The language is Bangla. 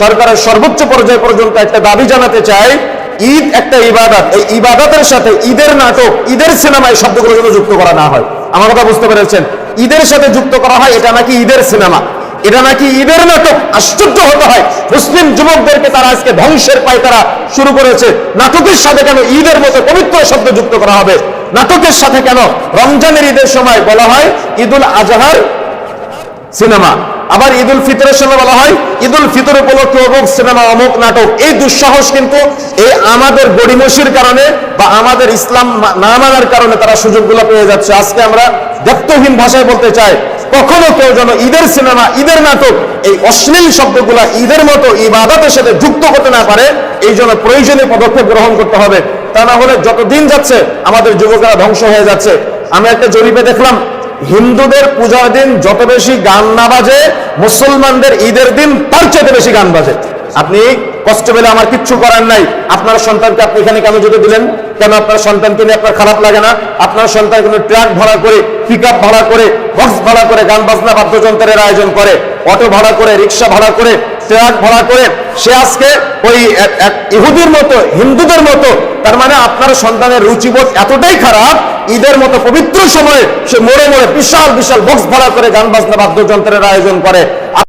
সরকারের সর্বোচ্চ পর্যায় পর্যন্ত একটা দাবি জানাতে চাই, ঈদ একটা ইবাদত। এই ইবাদতের সাথে ঈদের নাটক, ঈদের সিনেমা এই শব্দগুলো যেন যুক্ত করা না হয়। আমার কথা বুঝতে পেরেছেন? ঈদের সাথে যুক্ত করা হয়, এটা নাকি ঈদের সিনেমা? এটা নাকি ঈদের নাটক? আশ্চর্য হতে হয়। মুসলিম যুবকদেরকে তারা আজকে ধ্বংসের পায় তারা শুরু করেছে। নাটকের সাথে কেন ঈদের মতো পবিত্র শব্দ যুক্ত করা হবে? নাটকের সাথে কেন? রমজানের ঈদের সময় বলা হয় ঈদুল আজহার সিনেমা। আবার ঈদুল ফিতরের সময় বলা হয়, ঈদুল ফিতর উপলক্ষে অমুক সিনেমা অমুক নাটক, এই দুঃসাহস কিন্তু এই আমাদের গড়িমসির কারণে বা আমাদের ইসলাম না মানার কারণে তারা সুযোগগুলো পেয়ে যাচ্ছে। আজকে আমরা দ্ব্যর্থহীন ভাষায় বলতে চাই, কখনো কেউ যেন ঈদের সিনেমা, ঈদের নাটক, এই অশ্লীল শব্দগুলা ঈদের মতো ইবাদতের সাথে যুক্ত করতে না পারে, এই জন্য প্রয়োজনীয় পদক্ষেপ গ্রহণ করতে হবে। তা না হলে যতদিন যাচ্ছে, আমাদের যুবকেরা ধ্বংস হয়ে যাচ্ছে। আমি একটা জরিপে দেখলাম হিন্দুদের পূজার দিন যত বেশি গান না বাজে, মুসলমানদের ঈদের দিন তার চেয়ে বেশি গান বাজে। আপনি কষ্ট পেলে আমার কিচ্ছু করার নাই। আপনার সন্তানকে আপনি এখানে কেন যেতে দিলেন? কেন আপনার সন্তানকে নিয়ে আপনার খারাপ লাগে না? আপনার সন্তান কোনো ট্রাক ভাড়া করে পিক ভাড়া করে বক্স ভাড়া করে, গান বাজনা বাদ্যযন্ত্রের আয়োজন করে অটো ভাড়া করে রিক্সা ভাড়া করে, ট্রাক ভাড়া করে সে আজকে ওই ইহুদির মতো, হিন্দুদের মতো, তার মানে আপনার সন্তানের রুচিবোধ এতটাই খারাপ, ঈদের মতো পবিত্র সময়ে সে মোড়ে মোড়ে বিশাল বিশাল বক্স ভাড়া করে গান বাজনা বাদ্যযন্ত্রের আয়োজন করে।